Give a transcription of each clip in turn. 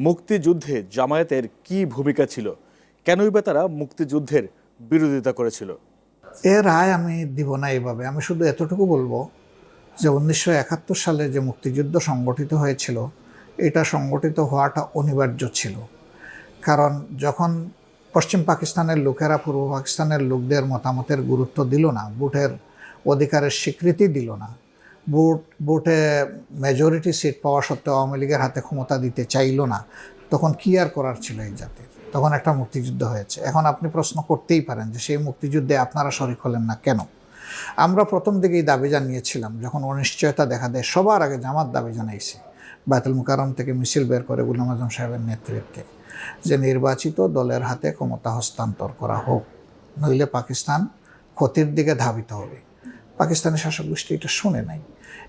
মুক্তিযুদ্ধে জামায়াতের কি ভূমিকা ছিল? কেনই বা তারা মুক্তিযুদ্ধের বিরোধিতা করেছিল? এর রায় আমি দিব না এভাবে। আমি শুধু এতটুকু বলব যে উনিশশো একাত্তর সালে যে মুক্তিযুদ্ধ সংগঠিত হয়েছিল, এটা সংগঠিত হওয়াটা অনিবার্য ছিল। কারণ যখন পশ্চিম পাকিস্তানের লোকেরা পূর্ব পাকিস্তানের লোকদের মতামতের গুরুত্ব দিল না, ভোটের অধিকারের স্বীকৃতি দিল না ভোট ভোটে মেজরিটি সিট পাওয়া সত্ত্বেও আওয়ামী লীগের হাতে ক্ষমতা দিতে চাইলো না। তখন কি আর করার ছিল এই জাতির? তখন একটা মুক্তিযুদ্ধ হয়েছে। এখন আপনি প্রশ্ন করতেই পারেন যে সেই মুক্তিযুদ্ধে আপনারা শরিক হলেন না কেন? আমরা প্রথম দিকেই দাবি জানিয়েছিলাম, যখন অনিশ্চয়তা দেখা দেয়, সবার আগে জামাত দাবি জানাইছে বায়তুল মুকারম থেকে মিছিল বের করে গুলাম আজম সাহেবের নেতৃত্বে, যে নির্বাচিত দলের হাতে ক্ষমতা হস্তান্তর করা হোক, নইলে পাকিস্তান ক্ষতির দিকে ধাবিত হবে। পাকিস্তানের শাসক গোষ্ঠী এটা শুনে নাই।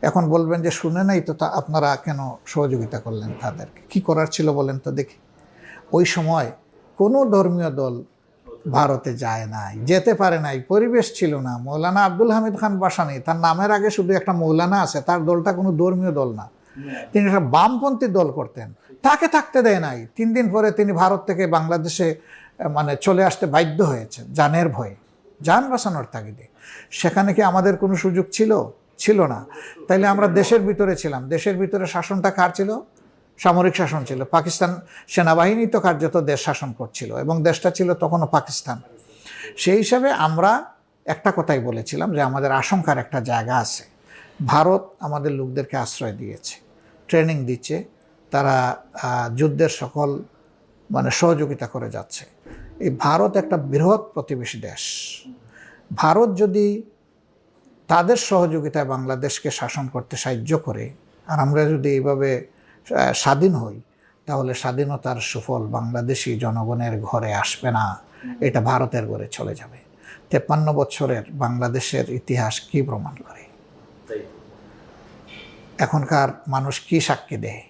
এখন বলবেন যে শুনে নাই তো তা আপনারা কেন সহযোগিতা করলেন তাদেরকে? কি করার ছিল বলেন তো দেখি। ওই সময় কোনো ধর্মীয় দল ভারতে যায় নাই যেতে পারে নাই পরিবেশ ছিল না। মৌলানা আব্দুল হামিদ খান বাসানি তার নামের আগে শুধু একটা মৌলানা আছে তার দলটা কোনো ধর্মীয় দল না। তিনি একটা বামপন্থী দল করতেন। তাকে থাকতে দেয় নাই। তিন দিন পরে তিনি ভারত থেকে বাংলাদেশে মানে চলে আসতে বাধ্য হয়েছে জানের ভয়ে। যান বাঁচানোর তাগিদে। সেখানে কি আমাদের কোনো সুযোগ ছিল? ছিল না। তাইলে আমরা দেশের ভিতরে ছিলাম। দেশের ভিতরে শাসনটা কার ছিল? সামরিক শাসন ছিল। পাকিস্তান সেনাবাহিনী তো কার্যত দেশ শাসন করছিল এবং দেশটা ছিল তখনও পাকিস্তান। সেই হিসাবে আমরা একটা কথাই বলেছিলাম যে আমাদের আশঙ্কার একটা জায়গা আছে। ভারত আমাদের লোকদেরকে আশ্রয় দিয়েছে, ট্রেনিং দিচ্ছে, তারা যুদ্ধের সকল মানে সহযোগিতা করে যাচ্ছে। এই ভারত একটা বৃহৎ প্রতিবেশী দেশ। ভারত যদি তাদের সহযোগিতায় বাংলাদেশকে শাসন করতে সাহায্য করে। আর আমরা যদি এইভাবে স্বাধীন হই, তাহলে স্বাধীনতার সুফল বাংলাদেশি জনগণের ঘরে আসবে না। এটা ভারতের ঘরে চলে যাবে। তেপ্পান্ন বছরের বাংলাদেশের ইতিহাস কি প্রমাণ করে? এখনকার মানুষ কি সাক্ষী দেয়?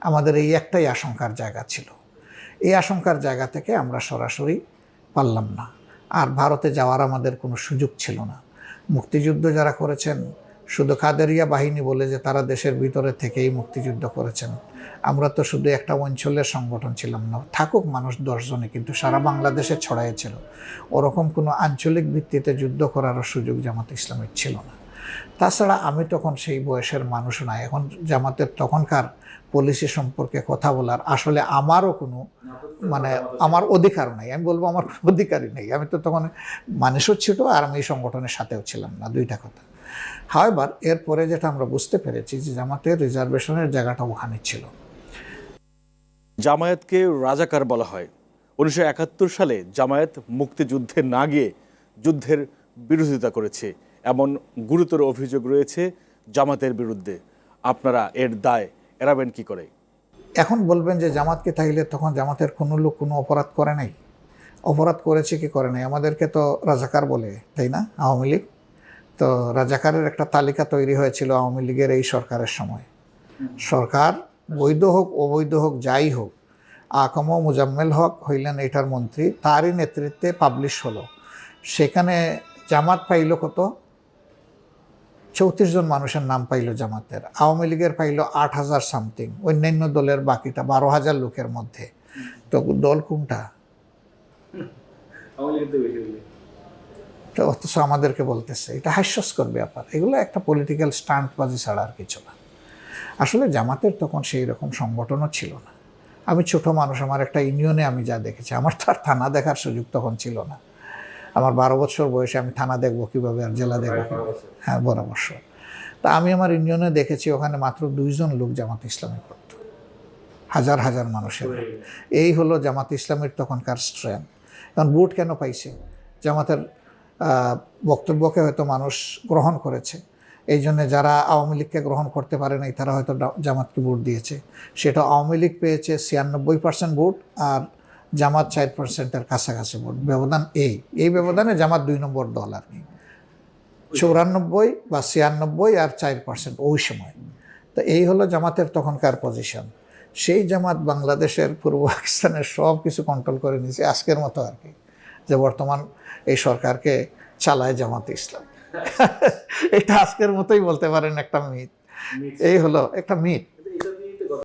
আমাদের এই একটাই আশঙ্কার জায়গা ছিল। এই আশঙ্কার জায়গা থেকে আমরা সরাসরি পারলাম না। আর ভারতে যাওয়ার আমাদের কোনো সুযোগ ছিল না। মুক্তিযুদ্ধ যারা করেছেন, শুধু কাদেরিয়া বাহিনী বলে যে তারা দেশের ভিতরে থেকেই মুক্তিযুদ্ধ করেছেন। আমরা তো শুধু একটা অঞ্চলের সংগঠন ছিলাম না। থাকুক মানুষ দশজনে, কিন্তু সারা বাংলাদেশে ছড়াইয়েছিল ওরকম কোনো আঞ্চলিক ভিত্তিতে যুদ্ধ করারও সুযোগ জামাত ইসলামের ছিল না। তাছাড়া আমি তখন সেই বয়সের মানুষ না এখন জামাতের তখনকার পলিসি সম্পর্কে কথা বলার আসলে আমারও কোনো মানে আমার অধিকার নাই। আমি বলব আমার অধিকারই নেই। আমি তো তখন মানুষও ছিল আর আমি এই সংগঠনের সাথেও ছিলাম না, দুইটা কথা। হাওয়েবার এরপরে যেটা আমরা বুঝতে পেরেছি যে জামাতের রিজার্ভেশনের জায়গাটা ওখানে ছিল। জামায়াতকে রাজাকার বলা হয়। উনিশশো একাত্তর সালে জামায়াত মুক্তিযুদ্ধে না গিয়ে যুদ্ধের বিরোধিতা করেছে। এমন গুরুতর অভিযোগ রয়েছে জামাতের বিরুদ্ধে। আপনারা এর দায় এড়াবেন কি করে? এখন বলবেন যে জামাতকে থাকলে তখন জামাতের কোনো লোক কোনো অপরাধ করে নাই। অপরাধ করেছে কি করে নাই? আমাদেরকে তো রাজাকার বলে, তাই না? আওয়ামী লীগ। তো রাজাকারের একটা তালিকা তৈরি হয়েছিল আওয়ামী লীগের এই সরকারের সময়। সরকার বৈধ হোক, অবৈধ হোক, যাই হোক, আকম মুজাম্মেল হক হইলেন এটার মন্ত্রী, তারই নেতৃত্বে পাবলিশ হলো। সেখানে জামাত পাইল কত? চৌত্রিশ জন মানুষের নাম পাইল জামাতের। আওয়ামী লীগের পাইল আট হাজার সামথিং। অন্যান্য দলের বাকিটা বারো হাজার লোকের মধ্যে। তো দল কোনটা? তো অথচ আমাদেরকে বলতেছে এটা হাস্যস্কর ব্যাপার। এগুলো একটা পলিটিক্যাল স্টান্টবাজি ছাড়া আর কিছু না। আসলে জামাতের তখন সেই রকম সংগঠনও ছিল না। আমি ছোট মানুষ আমার একটা ইউনিয়নে আমি যা দেখেছি আমার তো আর থানা দেখার সুযোগ তখন ছিল না। আমার বারো বছর বয়সে আমি থানা দেখব কীভাবে আর জেলা দেখব কীভাবে? হ্যাঁ বারো বছর তা আমি আমার ইউনিয়নে দেখেছি ওখানে মাত্র দুইজন লোক জামাত ইসলামী করত। হাজার হাজার মানুষের। এই হলো জামাত ইসলামের তখনকার স্ট্রেন কারণ ভোট কেন পাইছে? জামাতের বক্তব্যকে হয়তো মানুষ গ্রহণ করেছে। এই জন্য যারা আওয়ামী লীগকে গ্রহণ করতে পারে নাই তারা হয়তো জামাতকে ভোট দিয়েছে। সেটা আওয়ামী লীগ পেয়েছে ছিয়ানব্বই পার্সেন্ট ভোট আর জামাত চার পার্সেন্টের কাছাকাছি ভোট। ব্যবধান এই। এই ব্যবধানে জামাত দুই নম্বর দল আর কি। চৌরানব্বই বা ছিয়ানব্বই আর চার পার্সেন্ট ওই সময়। তো এই হলো জামাতের তখনকার পজিশন সেই জামাত বাংলাদেশের পূর্ব পাকিস্তানের সব কিছু কন্ট্রোল করে নিয়েছে আজকের মতো আর কি। যে বর্তমান এই সরকারকে চালায় জামাত ইসলাম। এটা আজকের মতোই বলতে পারেন একটা মিথ। এই হলো একটা মিথ।